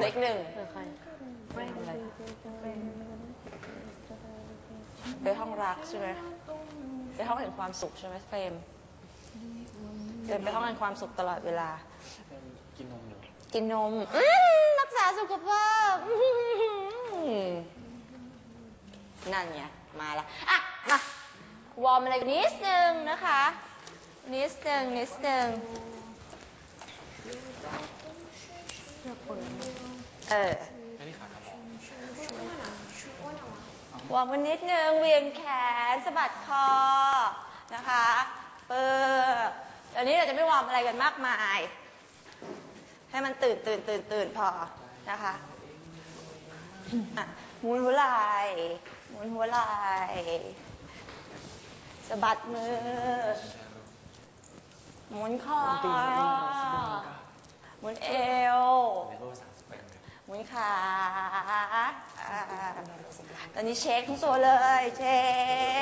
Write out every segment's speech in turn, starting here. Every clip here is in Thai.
เล็กหนึ่งเออใครไม่ทำอะไรไปห้องรักใช่ไหมไปห้องแห่งความสุขใช่ไหมเฟรมเดินไปห้องแห่งความสุขตลอดเวลา กินนมอยู่กินนมอืมรักษาสุขภาพอื้อหือนั่นไงมาละอะมาวอร์มอะไรนิดนึงนะคะ นิดนึงนิดนึง เออไม่ได้ขาดหมอวอร์มกันนิดนึงเวียงแขนสะบัดคอนะคะเปิดเดี๋ยวนี้เราจะไม่วอร์มอะไรกันมากมาย ให้มันตื่นตื่นตื่นตื่นพอนะคะหมุนหัวไหล่หมุนหัวไหล่สะบัดมือ หมุนคอหมุนเอว มสิบแปดหมุนขาอ่าตอนนี้เช็คทั้งตัวเลย เช็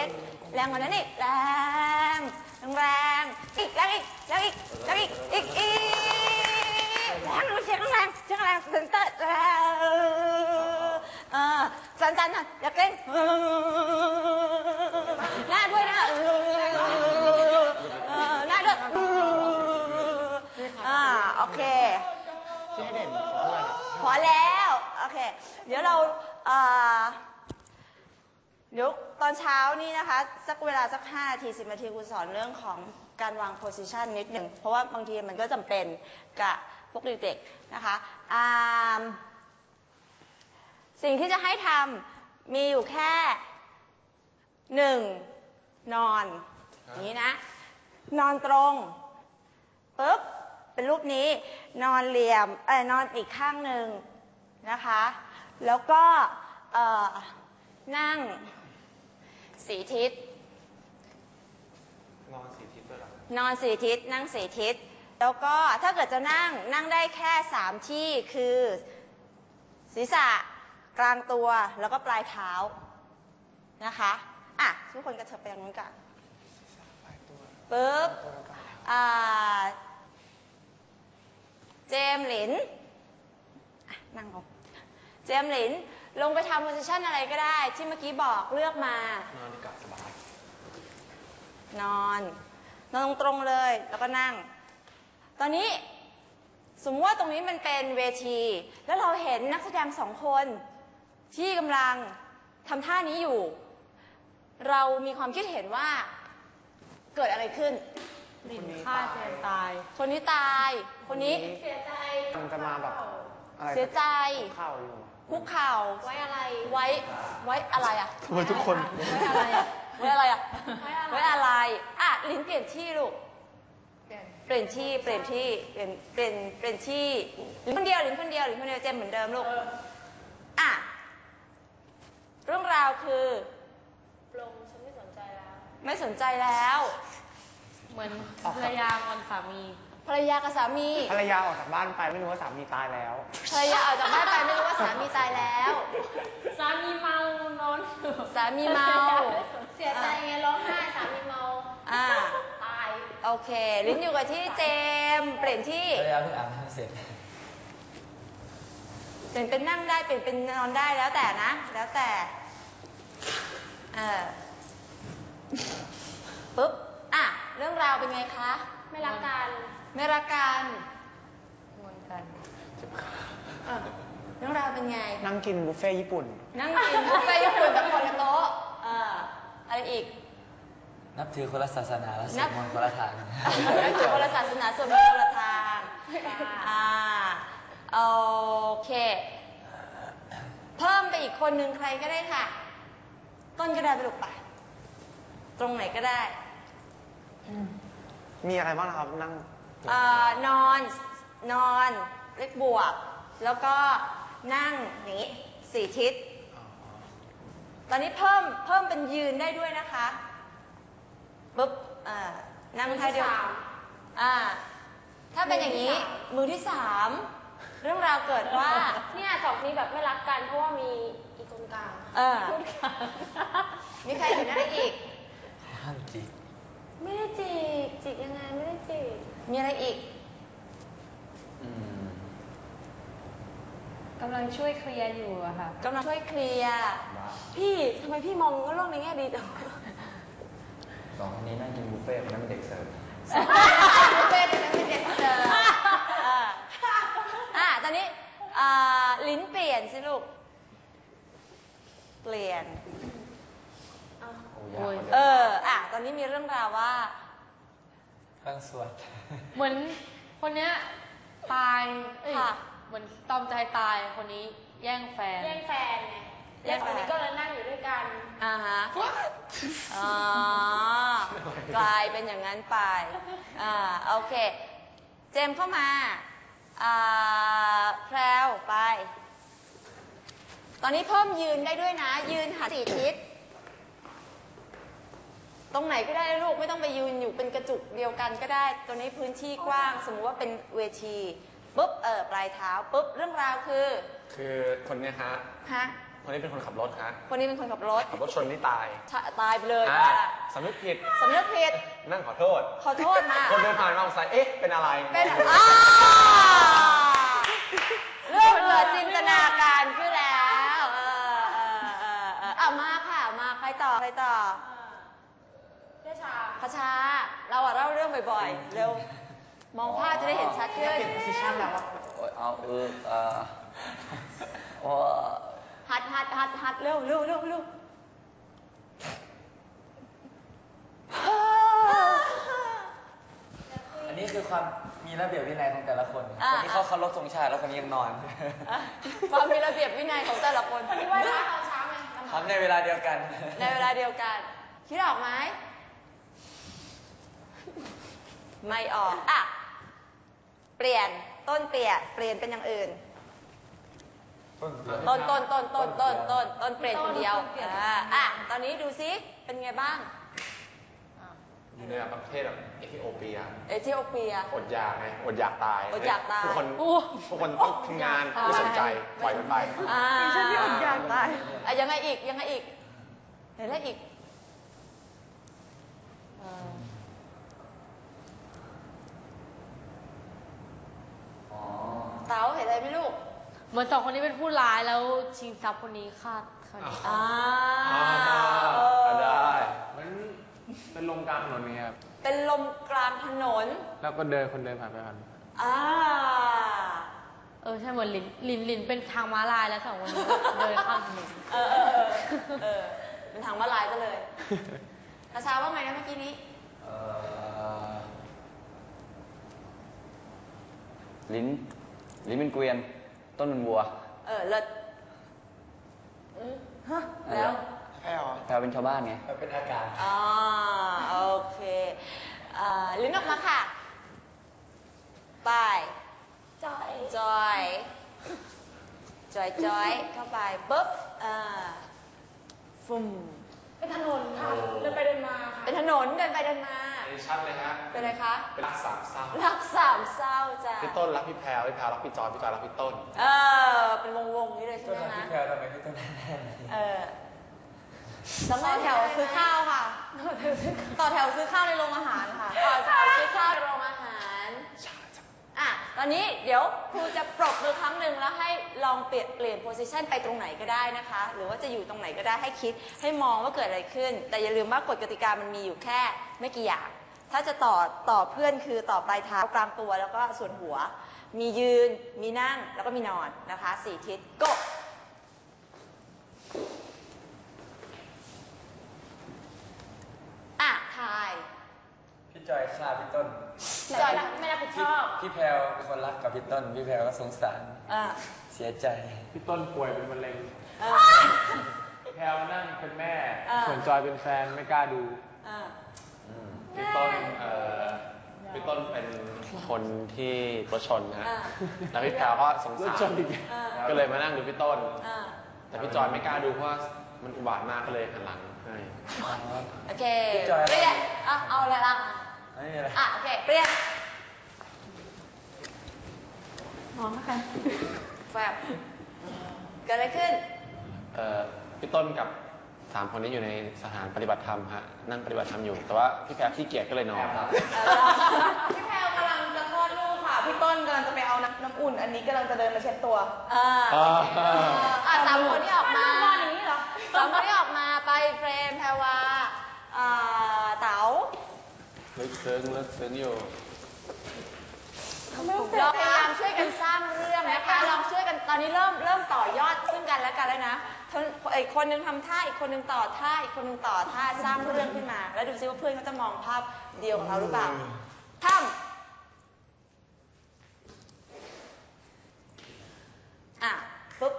ค แรงกว่านั้นอีกแรง แรงอีกแรงอีกแรงอีกแรงอีกอีกอีกแรงเช็คแรงเช็คแรงเซนเตอร์แรงเออสันสันๆหน่อยอย่าเกร็งหน้าด้วยนะเออหน้าด้วยอ่าโอเค ที่ให้เด่นเพราะอะไร พอแล้วโอเคเดี๋ยวเราเดี๋ยวตอนเช้านี้นะคะ สักเวลาสัก5นาที10นาทีคุณสอนเรื่องของการวางโพสิชันนิดหนึ่ง เพราะว่าบางทีมันก็จำเป็นกับพวกเด็กๆนะคะสิ่งที่จะให้ทำมีอยู่แค่หนึ่งนอน อย่างนี้นะ นอนตรงปุ๊บ เป็นรูปนี้นอนเหลี่ยมเอ้ยนอนอีกข้างหนึ่งนะคะ แล้วก็เอ่อนั่งสีทิศ นอนสี่ทิศด้วยเหรอนอนสีทิศนั่งสีทิศ แล้วก็ถ้าเกิดจะนั่งนั่งได้แค่สามที่คือ ศีรษะกลางตัวแล้วก็ปลายเท้านะคะอะทุกคนกระเถิบไปทางนู้นกันปุ๊บอ่า เจมส์หลินอะนั่งลงเจมส์หลิน ลงไปทำโพสิชันอะไรก็ได้ ที่เมื่อกี้บอกเลือกมา นอนดีกว่าสบาย นอน นอนตรงๆเลย แล้วก็นั่ง ตอนนี้สมมติว่าตรงนี้มันเป็นเวที แล้วเราเห็นนักแสดงสองคน ที่กำลังทำท่านี้อยู่ เรามีความคิดเห็นว่าเกิดอะไรขึ้น ลินฆ่าเจนตาย คนนี้ตาย คนนี้มันจะมาแบบอะไรเสียใจเข้าอยู่คุกเข่าไว้อะไร ไว้ ไว้อะไรอะทำไมทุกคน ไว้อะไรอะไว้อะไรอะไว้อะไร อะลิ้นเปลี่ยนที่ลูก เปลี่ยนที่ เปลี่ยนที่ เปลี่ยน เปลี่ยน เปลี่ยนที่ลิ้นคนเดียวลิ้นคนเดียวลิ้นคนเดียวเจมเหมือนเดิมลูก อะ เรื่องราวคือ ปลงฉันไม่สนใจแล้ว ไม่สนใจแล้ว เหมือนภรรยาวันสามี ภรรยากับสามี ภรรยาออกจากบ้านไปไม่รู้ว่าสามีตายแล้ว ภรรยาออกจากบ้านไปไม่รู้ว่าสามีตายแล้ว สามีเมานอนอยู่สามีเมา เสียใจไงร้องไห้สามีเมาอ่า ตาย โอเค ลิ้นอยู่กับที่เจมส์เปลี่ยนที่ ภรรยาเพิ่งอาบน้ำเสร็จ เปลี่ยนเป็นนั่งได้เปลี่ยนเป็นนอนได้แล้วแต่นะ แล้วแต่ เออปุ๊บอะ เรื่องราวเป็นไงคะ ไม่รักกัน ไม่รักกันงอนกันเออเรื่องราวเป็นไง นั่งกินบุฟเฟ่ต์ญี่ปุ่น นั่งกินบุฟเฟ่ต์ญี่ปุ่นกับคนละโต๊ะเอออะไรอีก นับถือคนละศาสนาและสนัวบดมนต์คนละทางนั่นคือคนละศาสนาส่วนเป็นคนละทางอ่าโอเค เพิ่มไปอีกคนนึงใครก็ได้ค่ะ ต้นก็ได้ไปลูกไปตรงไหนก็ได้ มีอะไรบ้างนะครับ นั่ง เอ่อนอนนอนเลขบวก แล้วก็นั่งอย่างนี้สี่ทิศ ตอนนี้เพิ่มเพิ่มเป็นยืนได้ด้วยนะคะปุ๊บอ่านั่งท่าเดียวอ่า ถ้าเป็นอย่างนี้ มือที่สามเรื่องราวเกิดว่า เนี่ยสองนี้แบบไม่รักกันเพราะว่ามีอีกคนกลางเออมีใครอยู่นั่นอีกห้ามจีบ ไม่ได้จีบจีบยังไงไม่ได้จีบมีอะไรอีกอืมำลังช่วยเคลียร์อยู่อะค่ะกำลังช่วยเคลียร์พี่ทำไมพี่มองโลกในแง่ดีจังสองคนนี้นั่งกินบุฟเฟ่ต์คนนั้นเป็นเด็กเสิร์ฟเป็นเป็นเด็กเสิร์ฟอ่าอ่าตอนนี้อ่าลิ้นเปลี่ยนสิลูก เปลี่ยนโอ้ ยากกว่าเอเดิมออะ ตอนนี้มีเรื่องราวว่าข้างสวดเหมือนคนเนี้ยตายเอ้ยค่ะ เหมือนตอมใจตายคนนี้แย่งแฟน แย่งแฟนไงแย่แล้วงแฟคนนนี้ก็เลยนั่งอยู่ด้วยกัน อ่าฮะ อ๋อกลายเป็นอย่างนั้นไป อ่า โอเค เจมส์เข้ามา อ่า แพรวไป ตอนนี้เพิ่มยืนได้ด้วยนะ ยืนหันสี่ทิศ ตรงไหนก็ได้ลูกไม่ต้องไปยืนอยู่เป็นกระจุกเดียวกันก็ได้ ตัวนี้พื้นที่กว้าง สมมุติว่าเป็นเวทีปุ๊บเออปลายเท้าปุ๊บเรื่องราวคือคือคนเนี้ยฮะฮะคนนี้เป็นคนขับรถฮะคนนี้เป็นคนขับรถขับรถชนที่ตายชะตายไปเลยอ่าว่าสำนึกผิดสำนึกผิดนั่งขอโทษ ขอโทษมาคนเดินผ่านมาสงสัยเอ๊ะเป็นอะไรเป็นอ้าเรื่องเกิดจินตนาการขึ้นแล้วเออเออเออเออเอามาค่ะมาใครต่อใครต่อเพื่อชาพชา เราอะเล่าเรื่องบ่อยๆ เร็ว มองภาพจะได้เห็นชัดขึ้นโอ้ยเอาเออเอ่อโอ้หัดหัดหัดหัดเร็วเร็วเร็วเร็วอันนี้คือความมีระเบียบวินัยของแต่ละคนอ่าคนที่เขาเคารพธงชาติแล้วคนนี้ยังนอนอะความมีระเบียบวินัยของแต่ละคนที่ว่าช้าตอนเช้าไงทำในเวลาเดียวกัน ในเวลาเดียวกัน คิดออกไหม ไม่ออก อะ เปลี่ยน ต้นเปลี่ยน เปลี่ยนเป็นอย่างอื่นต้นต้นต้นต้นต้นต้นต้นเปลี่ยนคนเดียวอ่าอะ ตอนนี้ดูซิ เป็นไงบ้าง อยู่ในประเทศแบบเอธิโอเปีย เอธิโอเปีย อดอยากไง อดอยากตายอดอยากตายทุกคนโอ้ทุกคนต้องทำงานไม่สนใจ ปล่อยมันไปอ่าฉันที่อดอยากตายอะยังไงอีก ยังไงอีก เห็นอะไรอีกเออ อ๋อ เต๋าเห็นอะไรไหมลูก เห มือนสองคนนี้เป็นผู้ร้ายแล้วชิงทรัพย์คนนี้ฆ่าคนนี้อ่า อ่าเออได้ มันเป็นลมกลางถนนนี่ครับ เป็นลมกลางถนน แล้วก็เดินคนเดินผ่านไปผ่านมาอ่า เออใช่เหมือนลินลินลินเป็นทางม้าลายแล้วสองคนนี้ก็เดินข้ามถนนเออเออเออเออเป็นทางมาลายซะเลยกระชาว่าไงนะเมื่อกี้นี้ เอ่อลิ้น ลิ้นเป็นเกวียน ต้นเป็นวัวเออเลิศฮะแล้วแพ้เหรอแพลวเป็นชาวบ้านไง มันเป็นอากาศอ่าโอเคอ่าลิ้นออกมาค่ะ ไป จอยจอย จอยจอยเข้าไปปุ๊บอ่าฟุ่มเป็นถนนค่ะเดินไปเดินมาค่ะ เป็นถนนเดินไปเดินมาอั นนี้ชัดเลยฮะเป็นอะไรคะเป็นรักสามเศร้ารักสามเศร้าจ้ะพี่ต้นรักพี่แพรวพี่แพรวรักพี่จอยพี่จอยรักพี่ต้น เออ เป็นวงวงๆนี้เลยใช่ต้นไหมรักคะพี่แพรวทำไมพี่ต้นแน่นๆเออต่อแถวซื้อข้าวค่ะ ต่อแถวซื้อข้าวในโรงอาหารค่ะต่อแถวซื้อข้าวในโรงอาหารอะ ตอนนี้เดี๋ยวครูจะปรบมือครั้งหนึ่งแล้วให้ลองเปลี่ยนเปลี่ยนโพสิชันไปตรงไหนก็ได้นะคะ หรือว่าจะอยู่ตรงไหนก็ได้ให้คิดให้มองว่าเกิดอะไรขึ้น แต่อย่าลืมว่ากฎกติกามันมีอยู่แค่ไม่กี่อย่าง ถ้าจะต่อต่อเพื่อนคือต่อปลายเท้ากลางตัวแล้วก็ส่วนหัว มียืน มีนั่งแล้วก็มีนอนนะคะสี่ทิศ go อะทาย พี่ จอยฆ่าพี่ต้น จอยไม่รับผิดชพี่อบ พี่แพรวเป็นคนรักกับพี่ต้น พี่แพรวก็สงสาร อะเสียใจ พี่ต้นป่วยเป็นมะเร็งเออแพลวนั่งเป็นแม่ อ่า ส่วนจอยเป็นแฟนไม่กล้าดู อะพี่ต้นเอ่อพี่ต้นเป็นคนที่รถชนนะฮะอ่า แล้วพี่แพรวก็สงรสาถชรนอีก อะก็เลยมานั่งดูพี่ต้น อะแต่พี่จอยไม่กล้าดูเพราะว่ามันอุบาทมากก็เลยหันหลังให้ โอเคพี่จอยเปลี่ยนอะเอาอะไรล่ะ ไม่มีอะไรอะโอเค เปลี่ยนมองกันแฟบเกิดอะไรขึ้น เอ่อพี่ต้นกับสามคนนี้อยู่ในสถานปฏิบัติธรรมฮะนั่งปฏิบัติธรรมอยู่ แต่ว่าพี่แพรขี้เกียจก็เลยนอนพี่แพลวกำลังจะคลอดลูกค่ะ พี่ต้นกำลังจะไปเอาน้ำน้ำอุ่นหุ่นอันนี้กำลังจะเดินมาเช็ดตัวอ่าอ่าอะสามคนที่ออกมา ลึกซึ้งลึกซึ้งอยู่เราพยายามช่วยกันสร้างเรื่องนะคะ ลองช่วยกัน ตอนนี้เริ่มเริ่มต่อยอดซึ่งกันและกันแล้วนะทั้งอีกคนนึงทำท่า อีกคนนึงต่อท่า อีกคนนึงต่อท่า สร้างเรื่องขึ้นมา แล้วดูซิว่าเพื่อนเขาจะมองภาพเดียวของเราหรือเปล่าทำอะปุ๊บ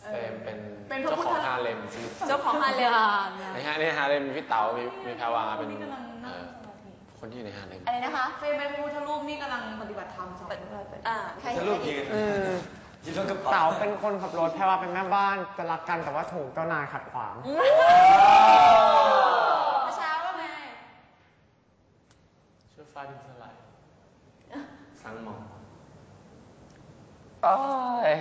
เฟรมเป็นเป็นพระเจ้าพุทขธ องฮาเลมสิเจ้าของฮาเลม ในฮะในฮาเลมมีพี่เต๋ามีมีแพรวาเป็น คนที่อยู่ในฮาเลมอะไรนะคะเฟรมเป็นพระพุทธรูปนี่กำลังปฏิบัติธรรมสองคนเลยอ่าใครจะเห็นรูอะปไรยือีกนอืมยืนรถกระเป๋าเต๋าเป็นคนขับรถแพรว่าเป็นแม่บ้านจะรักกันแต่ว่าถูกเจ้านายขัดขวางเมื่อเช้าว่าไงช่วยฟ้าดินสลายสังหมองโอ้ย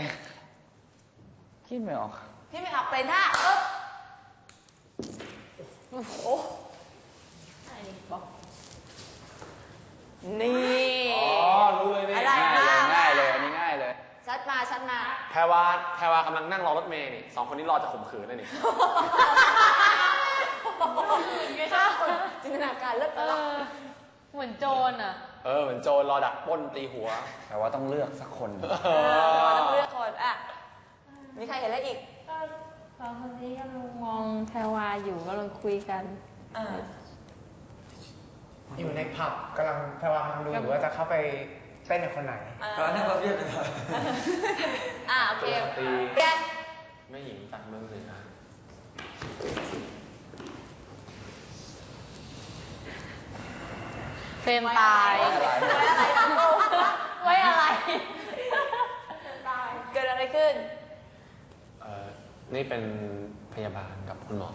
คิดไม่ออก พี่ไม่ออกเป็นท่าปุ๊บโอ้ นี่ อ๋อ รู้เลยนี่อะไรง่ายเลยมาง่ายเลย อันนี้ง่ายเลย ชัดมาชัดมา แพรวาแพรวากำลังนั่งรอรถเมล์นี่สองคนนี้รอจะข่มขืนนั่นนี่ จินตนาการเลิศเอละอเหมือนโจรอะ เออ เหมือนโจรรอดักปล้นตีหัว แต่ว่าต้องเลือกสักคน เออต้องเลือกคนอะ มีใครเห็นอะไรอีกสองคนนี้กำลังมองแพรวาอยู่กำลังคุยกัน อ่า อยู่ในผับกำลังแพรว่ากำลังดูอยู่ว่าจะเข้าไปเต้นกับคนไหนตอนนี้เราเรียกกันอ่าโอเคตีเรียนไม่หญิงจากเมืองเหนือเฟรมตายไว้อะไรเกิดอะไรขึ้นเออนี่เป็นพยาบาลกับคุณหมอ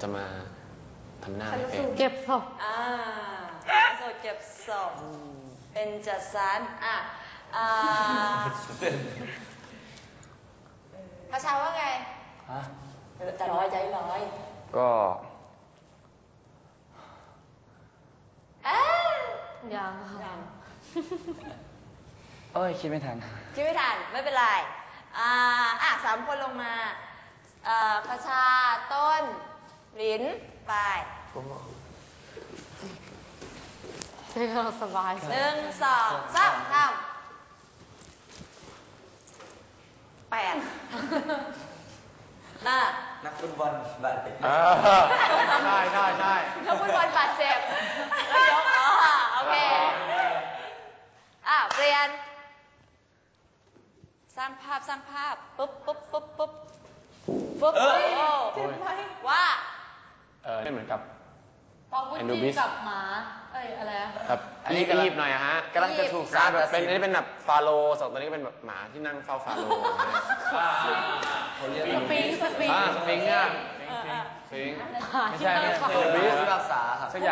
จะมาทำหน้าให้เฟรมเก็บศพอ่าส ดเก็บศพเป็นจัดสรรอะอ่าพระชาว่าไงฮะใจร้อยใจร้อย ก็อ้ายังค่ะเอ้ย คิดไม่ทัน คิดไม่ทัน ไม่เป็นไร อ่าอะสามคนลงมาเอ่อพระชาต้น หลิน ไป เพื่อสบายหนึ่งสองสามทำแปดอะนักฟุตบอลบาดเจ็บใช่ใช่ใช่นักฟุตบอลบาดเจ็บแล้วยกอ๋อโอเค อะเปลี่ยน สร้างภาพสร้างภาพปุ๊บปุ๊บปุ๊บปุ๊บปุ๊บโอ้ว่า เออไม่เหมือนกับปองกุแอนดูจีบิสกับหมา เอ้ยอะไรอะแบบอันนี้อีกำลังยิปต์หน่อยอะฮะกำลังจะถูกสร้าสางรแบบเป็นอันนี้เป็นแบบฟาโรห์สองตัวนี้ก็เป็นแบบหมาที่นั่งเฝ้าฟาโรห์อย่างเงี้ยสปริงสปริงอ่าสฟิงค์อะสฟิงค์หาที่นั่งเฝ้าไม่ใช่ไม่ใช่เดอะบีสรักษาครับสักอย่าง